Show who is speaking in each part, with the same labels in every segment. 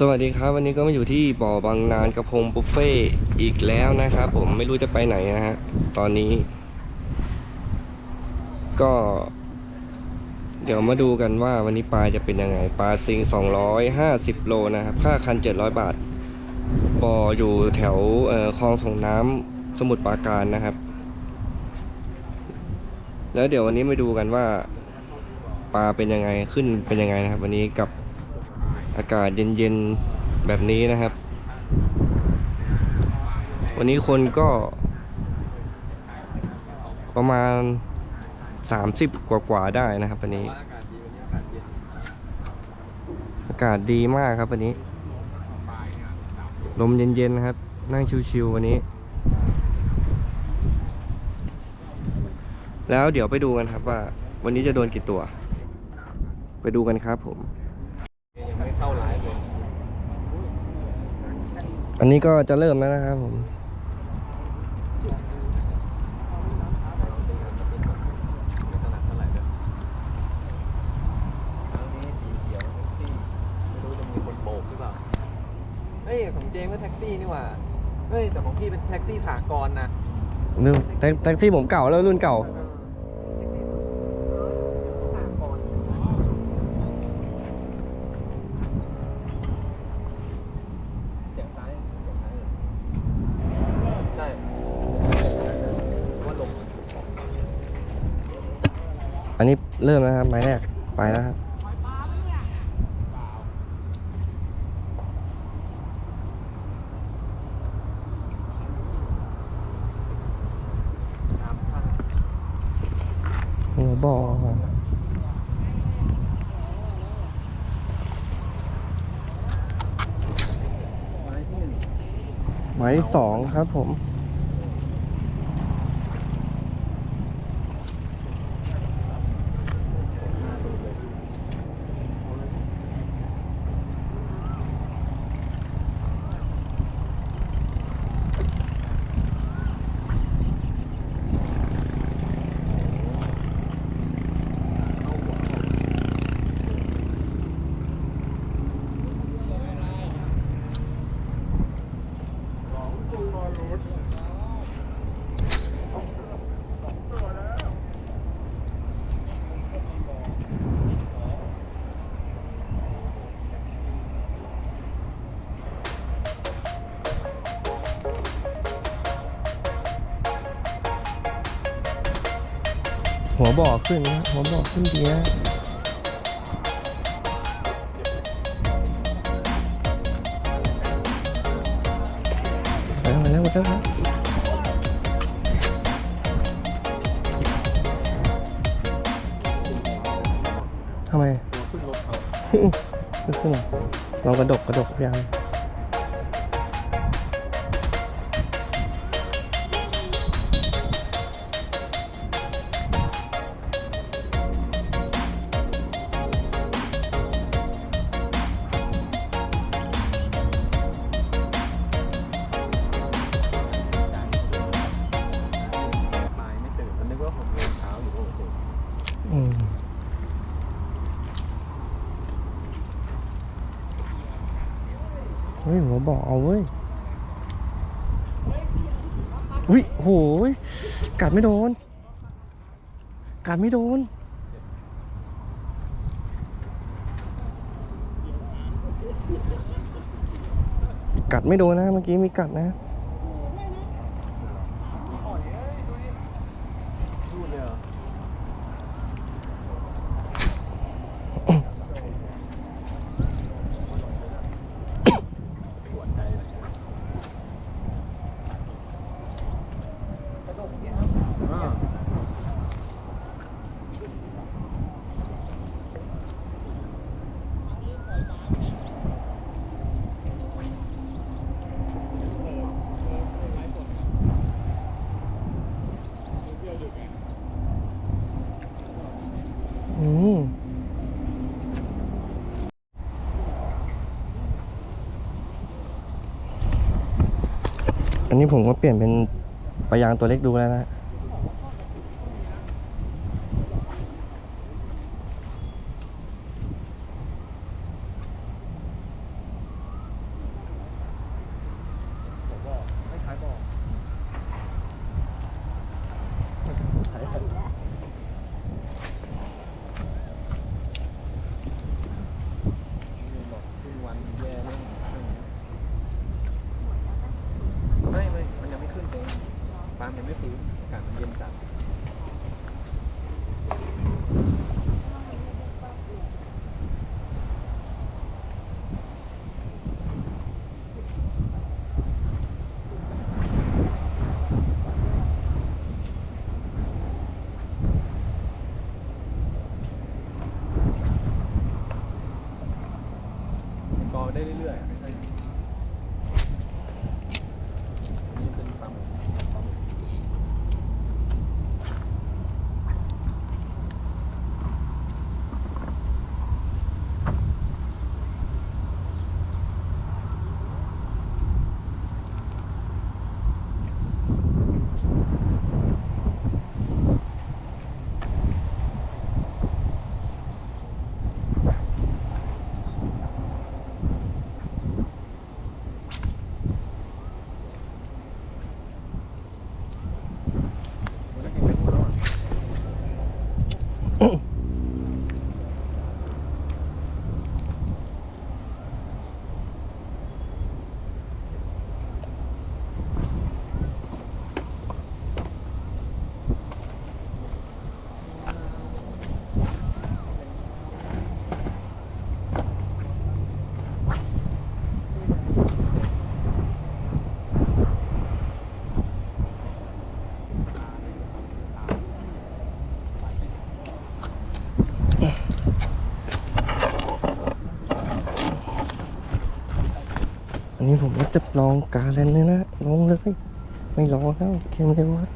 Speaker 1: สวัสดีครับ วันนี้ก็มาอยู่ที่บ่อบางนานกระพงบุฟเฟ่อีกแล้วนะครับผมไม่รู้จะไปไหนนะฮะตอนนี้ ก็ เดี๋ยวมาดูกันว่าวันนี้ปลาจะเป็นยังไง ปลาซิง 250 โลนะครับ ค่าคัน 700 บาทบ่ออยู่แถวคลองส่งน้ำสมุทรปราการนะครับ แล้วเดี๋ยววันนี้มาดูกันว่า ปลาเป็นยังไงขึ้นเป็นยังไงนะครับ วันนี้กับ อากาศเย็นๆแบบนี้นะครับ วันนี้คนก็ ประมาณ 30 กว่าๆได้นะครับวันนี้ อากาศดีมากครับวันนี้ ลมเย็นๆนะครับ นั่งชิวๆวันนี้ แล้วเดี๋ยวไปดูกันครับว่า วันนี้จะโดนกี่ตัว ไปดูกันครับผม
Speaker 2: ยังไม่เข้าไลฟ์เลย
Speaker 1: อันนี้ก็จะเริ่มแล้วนะครับผม
Speaker 2: ไม่ถนัดเท่าไหร่เลยแล้วนี่สีเขียวแท็กซี่ไม่รู้จะมีคนโบกหรือเปล่าเฮ้ยของเจมส์ก็แท็กซี่นี่หว่า เฮ้ยแต่ของพี่เป็นแท็กซี่สากลนะ
Speaker 1: นึงแท็กแท็กซี่ผมเก่าแล้วรุ่นเก่า
Speaker 2: สากลเสียงซ้ายเสียงซ้ายเลยใช่ว่าลม
Speaker 1: อันนี้ เริ่มแล้วครับไม้แรกไปแล้วครับหัวบ่อไม้สองครับผม หัวบ่อขึ้นนะหัวบ่อขึ้นดีนะมาแล้วมาแล้วมาแล้วทำไม
Speaker 2: ขึ้นรถเขา
Speaker 1: ไมขึ้นหรอลองกระดกกระดกพยา
Speaker 2: เฮ้
Speaker 1: ยหัวบอกเอาเว้ยวิโหยกัดไม่โดน กัดไม่โดน กัดไม่โดนนะเมื่อกี้มีกัดนะ
Speaker 2: พูดเลยเหรอปวดใจเลยอ่า
Speaker 1: อืม อันนี้ผมก็เปลี่ยนเป็นปลายางตัวเล็กดูแล้วนะ
Speaker 3: นนี้
Speaker 1: ผมก็จะลองการแล้วเนี่ยนะลองเลย ไม่รอแล้วเข้มเลยวัดใจ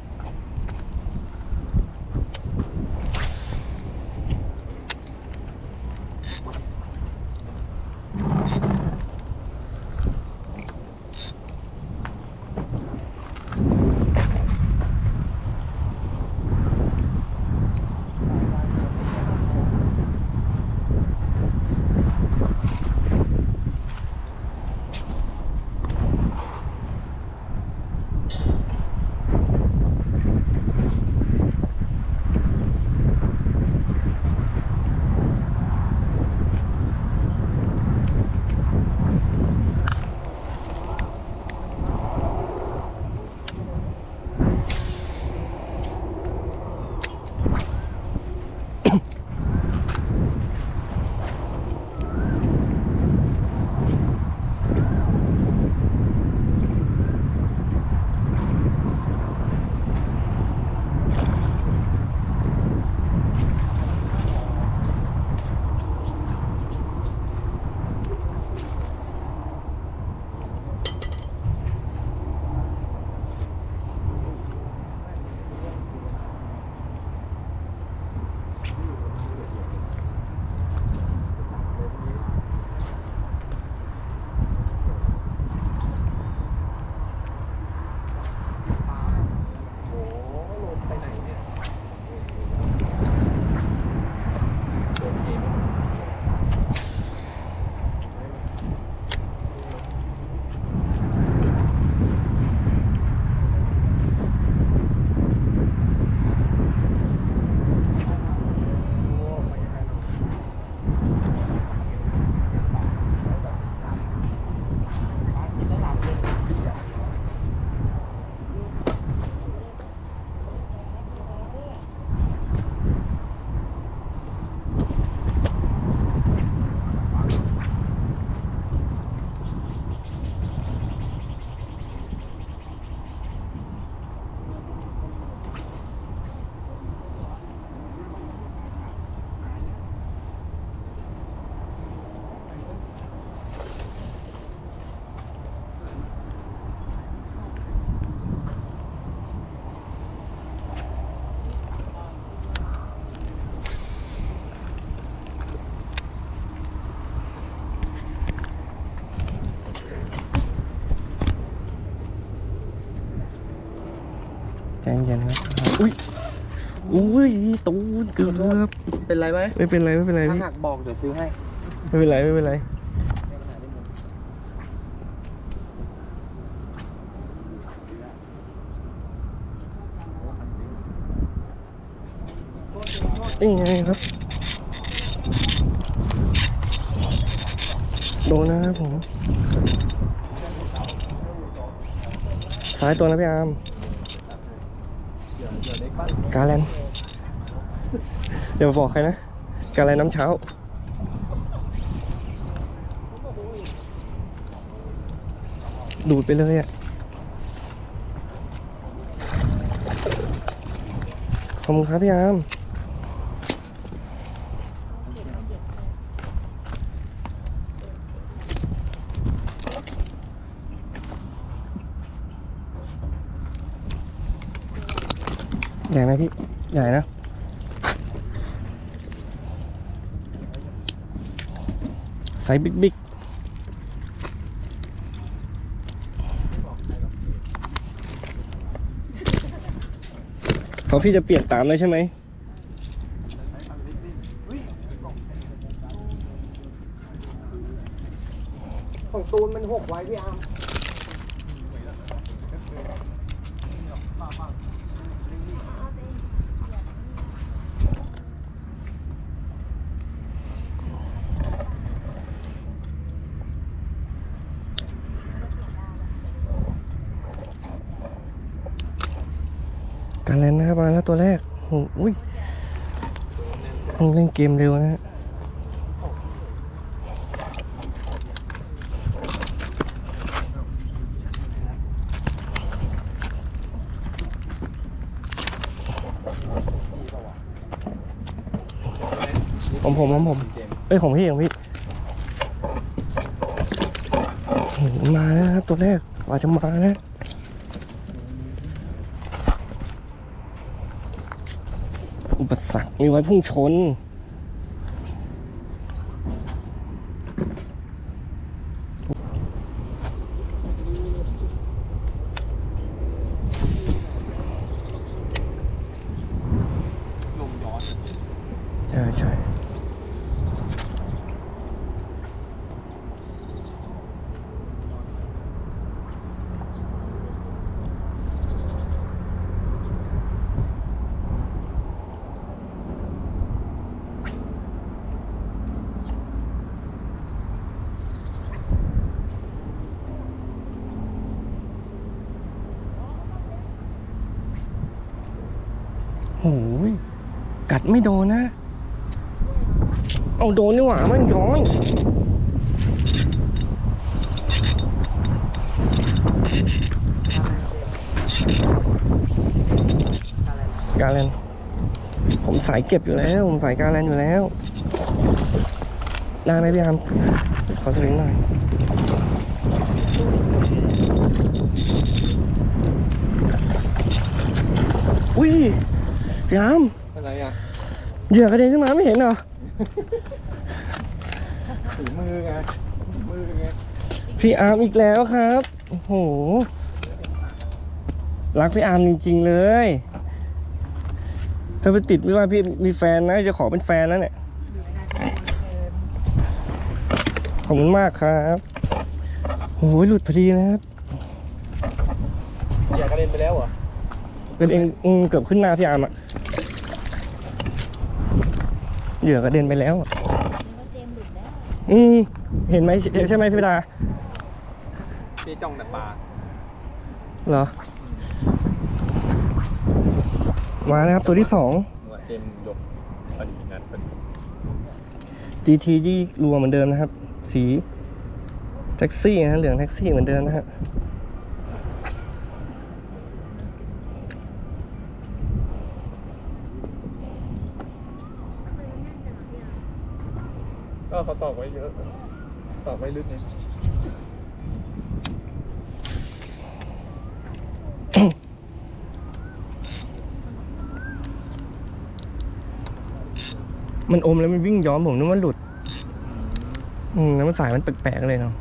Speaker 1: เย็นครับ อุ้ย อุ้ย ตูนเกือบ
Speaker 3: เป็นไรไหม
Speaker 1: ไม่เป็นไรไม่เป็นไร
Speaker 3: ถ้า
Speaker 1: พี่
Speaker 3: หักบอกเดี๋ยวซื้อให้
Speaker 1: ไม่เป็นไรไม่เป็นไร นี่ไงครับ โดนนะครับผม ซ้ายตัวนะพี่อาร์ม
Speaker 3: เดี๋ยวเล็ กา
Speaker 1: แลนเดี๋ยวบอกใครนะกาแลนน้ำเช้า ดูดไปเลยอะขอบคุณครับพี่อาม ใหญ่ไหมพี่ ใหญ่นะไซส์บิ๊กบิ๊กเพราพี่จะเปลี่ยนตามเลยใช่ไหม
Speaker 3: ของตูนมันหกไว้พี่อาร์ม
Speaker 1: การเล่นนะครับมา แล้วตัวแรกโอ้อุ้ยต้องเล่นเกมเร็วนะฮะของผมของผม
Speaker 3: เจม
Speaker 1: เอ้ยของพี่ของพี่มาแล้วครับตัวแรกกว่าจะมานะปสรรค มีไว้พุ่งชน
Speaker 3: ลมย้อน
Speaker 1: ใช่ใช่โอ้ยกั ดไม่โดนนะ เอาโดนนี่หว่ามันย้อนกาแลนผมสายเก็บอยู่แล้ว ผมสายกาแลนอยู่แล้วได้ไหมพี่อามขอสลิงหน่อยอุ้ยพี่อาม
Speaker 3: อะไรอะ
Speaker 1: เหยื่อกระเด็นขึ้นมาไม่เห็นเหรอ
Speaker 3: ถุงมือไงถุงมือไง
Speaker 1: พี่อาร์มอีกแล้วครับ โอ้โห รักพี่อาร์มจริง ๆ เลย ถ้าไปติดไม่ว่าพี่มีแฟนนะ จะขอเป็นแฟนแล้วเนี่ย ขอบคุณมากครับโอ้ยหลุดพอดีนะครับ
Speaker 3: อยากกระเด็นไปแล้วเหรอ
Speaker 1: เป็นเองอืมเกือบขึ้นหน้าพี่อาร์มอะ เหยื่อกระเด็นไปแล้วอะ
Speaker 4: นึกว่าเจมส์หลุดแล้ว
Speaker 1: อืมเห็นไหมใช่ไหมพี่ดา
Speaker 3: พี่จ้องแต่ปลา
Speaker 1: เหรอ มาแล้วครับตัวที่สอง
Speaker 3: ว่าเจมส์ยกพอดีนัดพอดี
Speaker 1: GT ที่รัวเหมือนเดิมนะครับ สีแท็กซี่นะฮะเหลืองแท็กซี่เหมือนเดิมนะฮะ
Speaker 3: ก็ เขาตอกไว้เยอะตอกไว้ลึกไง
Speaker 1: มันอมแล้วมันวิ่งย้อนผมนึกว่าหลุด อืมแล้วมันสายมันแปลกๆเลยเนาะ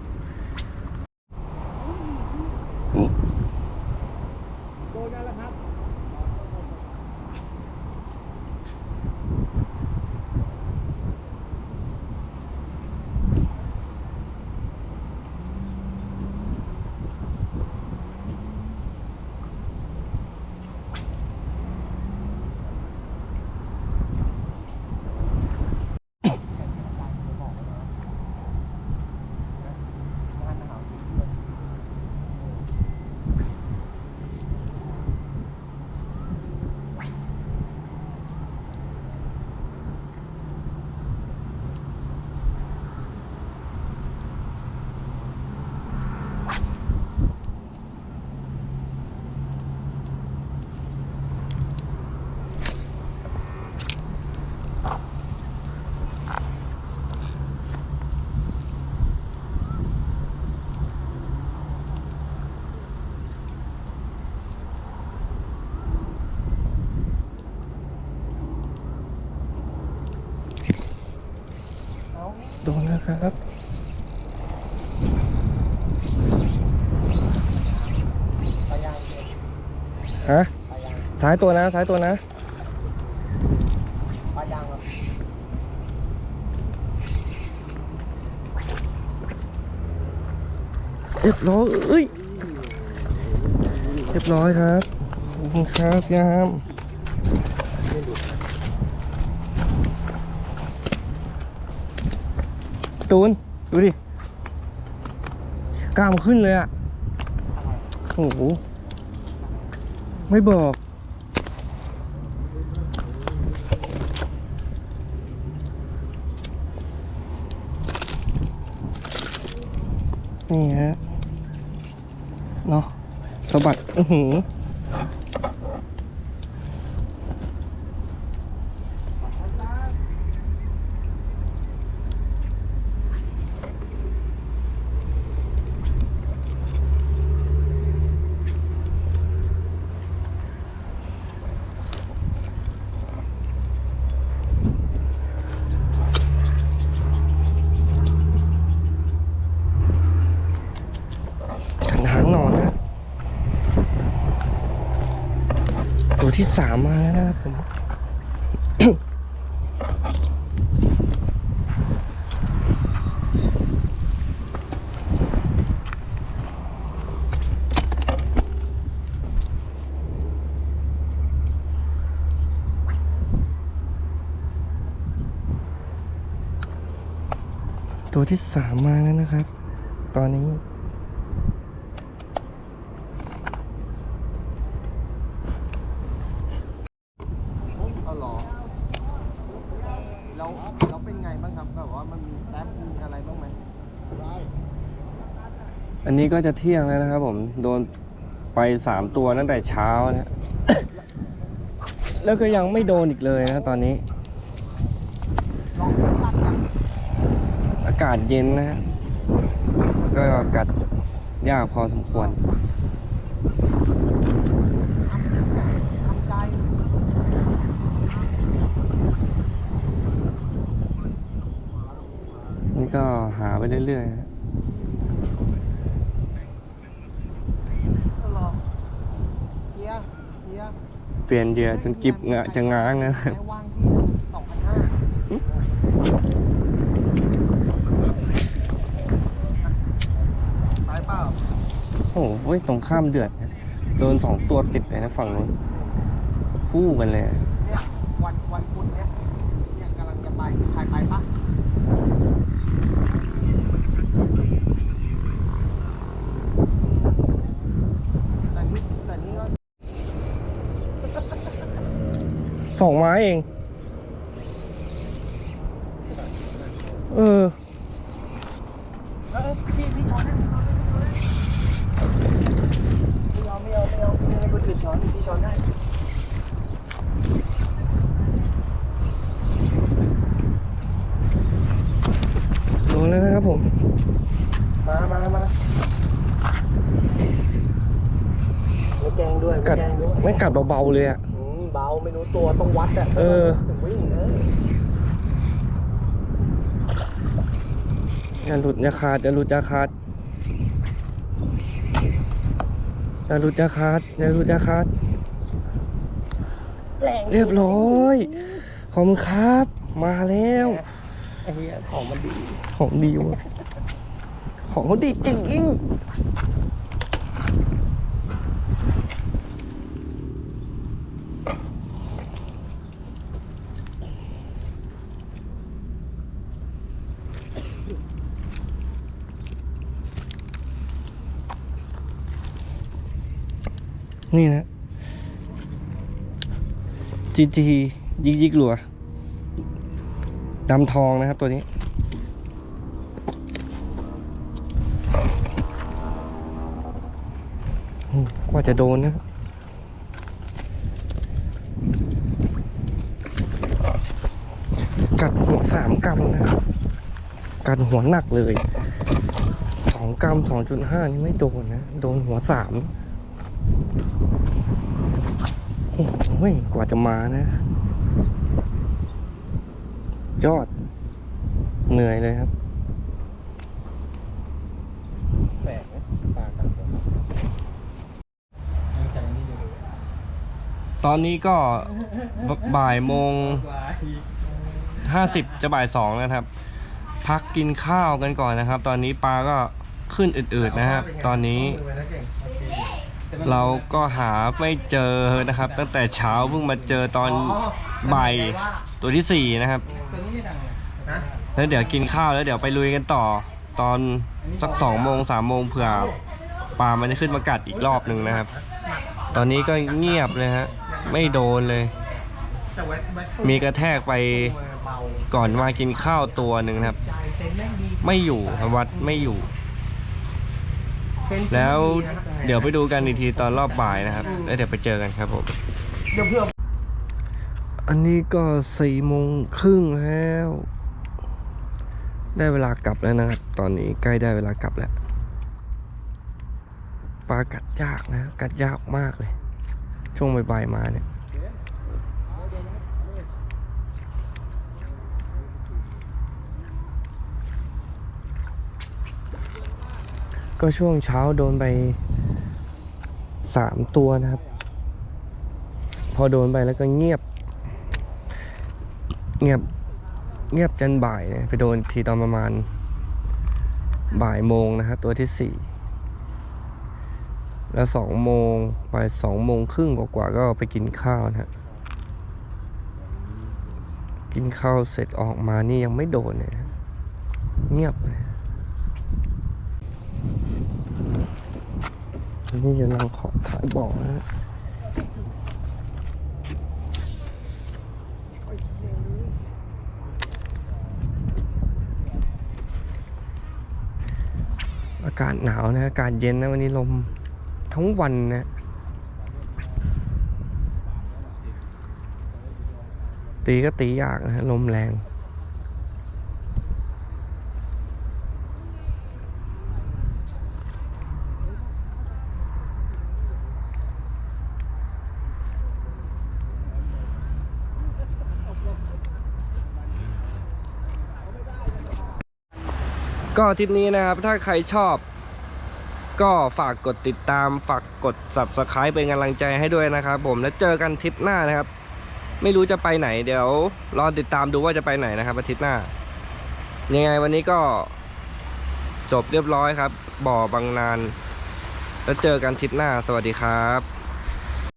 Speaker 3: นะ
Speaker 1: ครับฮะซ้ายตัวนะซ้ายตัวนะ
Speaker 3: ปลายางครับ
Speaker 1: เรียบร้อยเอ้ยเรียบร้อยครับขอบคุณครับยาม ตูน ดูดิ กล้ามขึ้นเลยอะโอ้โห ไม่บอก นี่ฮะ เนาะสะบัด อือหือกันหางนอนนะ ตัว ที่สามมาแล้วนะครับผมตัวที่สามมาแล้วนะครับ ตอนนี้
Speaker 3: เอาหรอ แล้วแล้วเป็นไงบ้างครับแบบว่ามันมีแอปมีอะไรบ้างไหม
Speaker 1: อันนี้ก็จะเที่ยงแล้วนะครับผมโดนไปสามตัวตั้งแต่เช้านะ แล้วก็ยังไม่โดนอีกเลยนะตอนนี้
Speaker 3: อา
Speaker 1: กาศเย็นนะฮะก็กัดยากพอสมควร
Speaker 3: ทำใจ
Speaker 1: นี่ก็หา ไปเรื่อยๆฮะ
Speaker 3: เอาหรอเฮียเฮีย
Speaker 1: เปลี่ยนเหยื่อจนกิบงะจะง้างนะ
Speaker 3: แม่ว่างที่สองพันห้าไปเปล่า
Speaker 1: โอ้โหตรงข้ามเดือดนะโดนสองตัวติดเลยนะฝั่งนู้น คู่กันเลย
Speaker 3: เนี่ย วันวันพุธเนี่ยเนี่ยกำลังจะไปใครไปปะแต่นี่แต่นี่ก็
Speaker 1: สองไม้เอง เออ
Speaker 3: เออพี่พี่ช้อนให้พี่ช้อนให้พี่ช้อนให้ไม่เอาไม่เอาไม่เอาไม่ให้คนอื่นช้อนพี่ช้อนให้
Speaker 1: โดนแล้วนะครับผม
Speaker 3: มามามาไม่แกงด้วยไม่
Speaker 1: กัด
Speaker 3: แกงด้วย
Speaker 1: ไม่กัดเบาๆเลยอะ
Speaker 3: อืมเบา ไม่รู้ตัวต้องวัดอะ
Speaker 1: เออ
Speaker 3: ถึงวิ่งเออ
Speaker 1: อย่าหลุดอย่าขาดอย่าหลุดอย่าขาดอย่าหลุดอย่าขาดอย่าหลุดอย่าขาด
Speaker 3: แรง
Speaker 1: เรียบร้อยขอบคุณครับ มาแล้ว
Speaker 3: ไอ้เหี้ยของมันดี
Speaker 1: ของดีว่ะของเขาดีจริง นี่นะจีจียิกยิกหลัวดำทองนะครับตัวนี้ กว่าจะโดนนะกัดหัวสามกรัมนะครับกัดหัวหนักเลยสองกรัมสองจุดห้านี่ไม่โดนนะ โดนหัวสาม โอ้ยกว่าจะมานะ ยอด เหนื่อยเลยครับ
Speaker 2: แปลกนะปลากัด
Speaker 1: ตอนนี้ก็บ่ายโมงห้าสิบจะบ่ายสองนะครับ พักกินข้าวกันก่อนนะครับ ตอนนี้ปลาก็ขึ้นอืดๆนะครับ ตอนนี้ เราก็หาไม่เจอนะครับ ตั้งแต่เช้าเพิ่งมาเจอตอนบ่ายตัวที่สี่นะครับแล้วเดี๋ยวกินข้าวแล้วเดี๋ยวไปลุยกันต่อ ตอนสักสองโมงสามโมงเผื่อปลามันจะขึ้นมากัดอีกรอบหนึ่งนะครับ ตอนนี้ก็เงียบเลยฮะ ไม่โดนเลย มีกระแทกไปก่อนมากินข้าวตัวหนึ่งนะครับ ไม่อยู่ครับวัดไม่อยู่ แล้วเดี๋ยวไปดูกันอีกทีตอนรอบบ่ายนะครับแล้วเดี๋ยวไปเจอกันครับผมอันนี้ก็สี่โมงครึ่งแล้ว ได้เวลากลับแล้วนะครับ ตอนนี้ใกล้ได้เวลากลับแล้วปลากัดยากนะ กัดยากมากเลย ช่วงบ่ายๆมาเนี่ย ก็ช่วงเช้าโดนไปสามตัวนะครับ พอโดนไปแล้วก็เงียบ เงียบเงียบจนบ่ายเนี่ยไปโดนทีตอนประมาณบ่ายโมงนะครับตัวที่สี่แล้วสองโมงไปสองโมงครึ่งกว่าๆก็ไปกินข้าวนะกินข้าวเสร็จออกมานี่ยังไม่โดนเลยเงียบเลย นนี่กำลังขอถ่ายบอกนะฮะอากาศหนาวนะอากาศเย็นนะวันนี้ลมทั้งวันนะตีก็ตียากนะฮะลมแรง ก็ทริปนี้นะครับ ถ้าใครชอบ ก็ฝากกดติดตาม ฝากกด subscribe เป็นกำลังใจให้ด้วยนะครับ ผมแล้วเจอกันทริปหน้านะครับ ไม่รู้จะไปไหน เดี๋ยวรอติดตามดูว่าจะไปไหนนะครับอาทิตย์หน้า ยังไงวันนี้ก็จบเรียบร้อยครับ บ่อบางนาน แล้วเจอกันทริปหน้า สวัสดีครับ